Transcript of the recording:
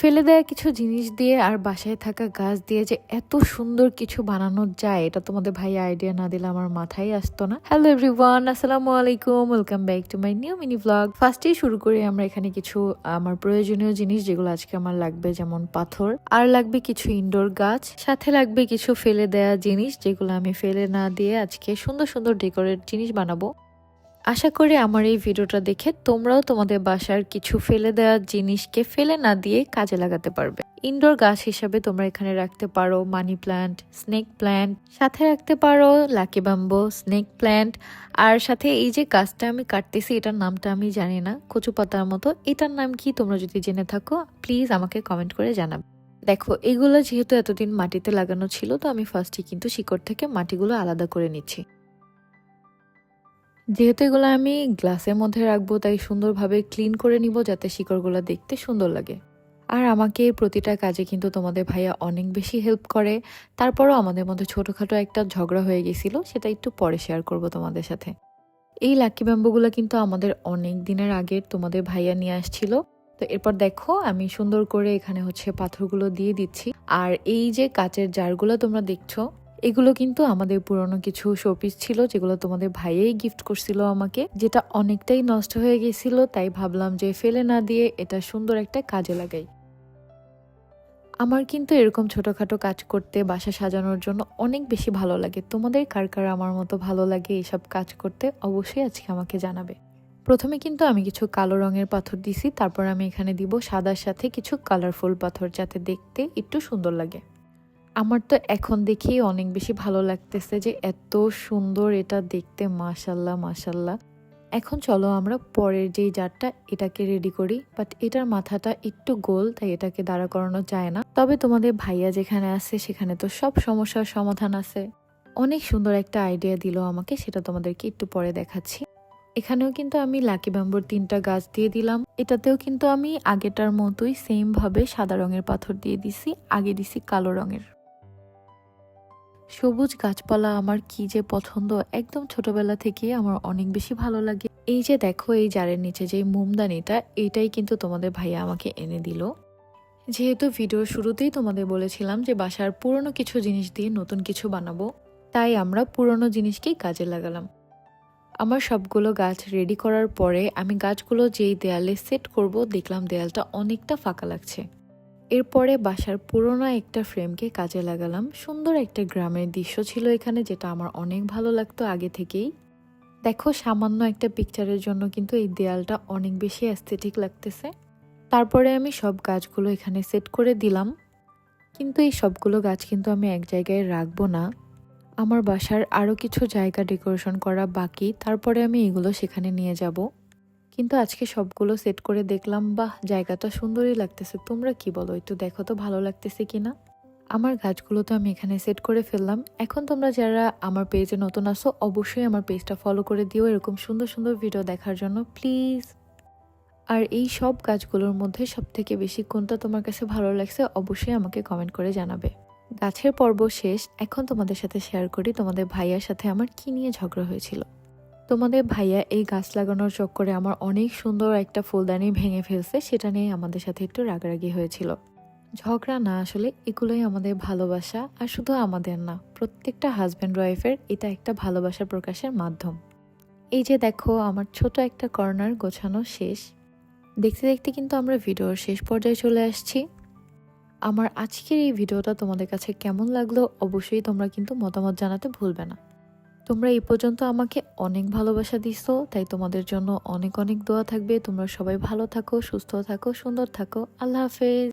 ফেলে দেওয়া কিছু জিনিস দিয়ে আর বাসায় থাকা গাছ দিয়ে যে এত সুন্দর কিছু বানানো যায়, এটা তোমাদের ভাই আইডিয়া না দিলে আমার মাথায় আসতো না। হ্যালো এভরিওয়ান আসসালামু আলাইকুম welcome back to my new mini vlog ফার্স্টেই শুরু করে আমরা এখানে কিছু, আমার প্রয়োজনীয় জিনিস যেগুলো আজকে আমার লাগবে, যেমন পাথর। আর লাগবে কিছু ইনডোর গাছ, সাথে লাগবে কিছু ফেলে দেওয়া জিনিস যেগুলো আমি ফেলে না দিয়ে আজকে সুন্দর সুন্দর ডেকোরেট জিনিস বানাবো। আশা করি আমার এই ভিডিওটা দেখে তোমরাও তোমাদের বাসার কিছু ফেলে দেওয়া জিনিসকে ফেলে না দিয়ে কাজে লাগাতে পারবে। ইনডোর গাছ হিসাবে তোমরা এখানে রাখতে পারো মানি প্ল্যান্ট স্নেক প্ল্যান্ট সাথে রাখতে পারো লাকি বাম্বো স্নেক প্ল্যান্ট আর সাথে এই যে গাছটা আমি কাটতেছি, এটার নামটা আমি জানি না কচু পাতার মতো। এটার নাম কি তোমরা যদি জেনে থাকো প্লিজ আমাকে কমেন্ট করে জানাবে। দেখো, এগুলো যেহেতু এতদিন মাটিতে লাগানো ছিল, তো আমি ফার্স্টে কিন্তু শিকড় থেকে মাটিগুলো আলাদা করে নিচ্ছি। যেহেতু এগুলো আমি গ্লাসের মধ্যে রাখব, তাই সুন্দরভাবে ক্লিন করে নিব যাতে শিকড়গুলো দেখতে সুন্দর লাগে। আর আমাকে প্রতিটা কাজে কিন্তু তোমাদের ভাইয়া অনেক বেশি হেল্প করে। তারপরও আমাদের মধ্যে ছোটোখাটো একটা ঝগড়া হয়ে গেছিল, সেটা একটু পরে শেয়ার করব তোমাদের সাথে। এই লাকি ব্যাম্বুগুলো কিন্তু আমাদের অনেক দিনের আগের তোমাদের ভাইয়া নিয়ে আসছিল। তো এরপর দেখো, আমি সুন্দর করে এখানে হচ্ছে পাথরগুলো দিয়ে দিচ্ছি। আর এই যে কাচের জারগুলো তোমরা দেখছ এগুলো কিন্তু আমাদের পুরনো কিছু শোপিস ছিল, যেগুলো তোমাদের ভাইয়েই গিফট করছিল আমাকে, যেটা অনেকটাই নষ্ট হয়ে গেছিল, তাই ভাবলাম যে ফেলে না দিয়ে এটা সুন্দর একটা কাজে লাগাই। আমার কিন্তু এরকম ছোটোখাটো কাজ করতে, বাসা সাজানোর জন্য অনেক বেশি ভালো লাগে। তোমাদের কার কার আমার মতো ভালো লাগে এইসব কাজ করতে, অবশ্যই আজকে আমাকে জানাবে। প্রথমে কিন্তু আমি কিছু কালো রঙের পাথর দিছি, তারপর আমি এখানে দিব সাদার সাথে কিছু কালারফুল পাথর যাতে দেখতে একটু সুন্দর লাগে। আমার তো এখন দেখেই অনেক বেশি ভালো লাগতেছে যে এত সুন্দর এটা দেখতে, মাশাল্লাহ মাশাল্লাহ। এখন চলো আমরা পরের যেই জারটা, এটাকে রেডি করি। বাট এটার মাথাটা একটু গোল, তাই এটাকে দাঁড়া করানো যায় না। তবে তোমাদের ভাইয়া যেখানে আছে, সেখানে তো সব সমস্যার সমাধান আছে। অনেক সুন্দর একটা আইডিয়া দিল আমাকে, সেটা তোমাদেরকে একটু পরে দেখাচ্ছি। এখানেও কিন্তু আমি লাকি ব্যাম্বুর তিনটা গাছ দিয়ে দিলাম। এটাতেও কিন্তু আমি আগেটার মতোই সেম ভাবে সাদা রঙের পাথর দিয়ে দিছি, আগে দিছি কালো রঙের। সবুজ গাছপালা আমার কি যে পছন্দ, একদম ছোটবেলা থেকে আমার অনেক বেশি ভালো লাগে। এই যে দেখো, এই জারের নিচে যে মোমদানিটা, এটাই কিন্তু তোমাদের ভাইয়া আমাকে এনে দিল। যেহেতু ভিডিওর শুরুতেই তোমাদের বলেছিলাম যে বাসার পুরনো কিছু জিনিস দিয়ে নতুন কিছু বানাবো, তাই আমরা পুরনো জিনিসকেই কাজে লাগালাম। আমার সবগুলো গাছ রেডি করার পরে আমি গাছগুলো যেই দেয়ালে সেট করব, দেখলাম দেয়ালটা অনেকটা ফাঁকা লাগছে। এরপরে বাসার পুরোনো একটা ফ্রেমকে কাজে লাগালাম। সুন্দর একটা গ্রামের দৃশ্য ছিল এখানে, যেটা আমার অনেক ভালো লাগতো আগে থেকেই। দেখো, সামান্য একটা পিকচারের জন্য কিন্তু এই দেয়ালটা অনেক বেশি অ্যাস্থেটিক লাগতেছে। তারপরে আমি সব গাছগুলো এখানে সেট করে দিলাম। কিন্তু এই সবগুলো গাছ কিন্তু আমি এক জায়গায় রাখব না। আমার বাসার আরও কিছু জায়গা ডেকোরেশন করা বাকি। তারপরে আমি এগুলো সেখানে নিয়ে যাব। কিন্তু আজকে সবগুলো সেট করে দেখলাম, বাহ, জায়গাটা সুন্দরই লাগতেছে। তোমরা কি বলো? একটু দেখো তো ভালো লাগতেছে কিনা? আমার গাছগুলো তো আমি এখানে সেট করে ফেললাম। এখন তোমরা যারা আমার পেজে নতুন আসো অবশ্যই আমার পেজটা ফলো করে দিও এরকম সুন্দর সুন্দর ভিডিও দেখার জন্য প্লিজ আর এই সব গাছগুলোর মধ্যে সব থেকে বেশি কোনটা তোমার কাছে ভালো লাগছে, অবশ্যই আমাকে কমেন্ট করে জানাবে। গাছের পর্ব শেষ। এখন তোমাদের সাথে শেয়ার করি তোমাদের ভাইয়ার সাথে আমার কি নিয়ে ঝগড়া হয়েছিল। তোমাদের ভাইয়া এই গাছ লাগানোর চক্করে আমার অনেক সুন্দর একটা ফুলদানি ভেঙে ফেলছে, সেটা নিয়ে আমাদের সাথে একটু রাগারাগি হয়েছিল। ঝগড়া না আসলে এগুলোই আমাদের ভালোবাসা আর শুধু আমাদের না, প্রত্যেকটা হাজব্যান্ড ওয়াইফের এটা একটা ভালোবাসা প্রকাশের মাধ্যম। এই যে দেখো, আমার ছোট একটা কর্নার গোছানো শেষ। দেখতে দেখতে কিন্তু আমরা ভিডিওর শেষ পর্যায়ে চলে আসছি। আমার আজকের এই ভিডিওটা তোমাদের কাছে কেমন লাগল অবশ্যই তোমরা কিন্তু মতামত জানাতে ভুলবে না। তোমরা এই পর্যন্ত আমাকে অনেক ভালোবাসা দিছো, তাই তোমাদের জন্য অনেক অনেক দোয়া থাকবে। তোমরা সবাই ভালো থাকো, সুস্থ থাকো, সুন্দর থাকো। আল্লাহ হাফেজ।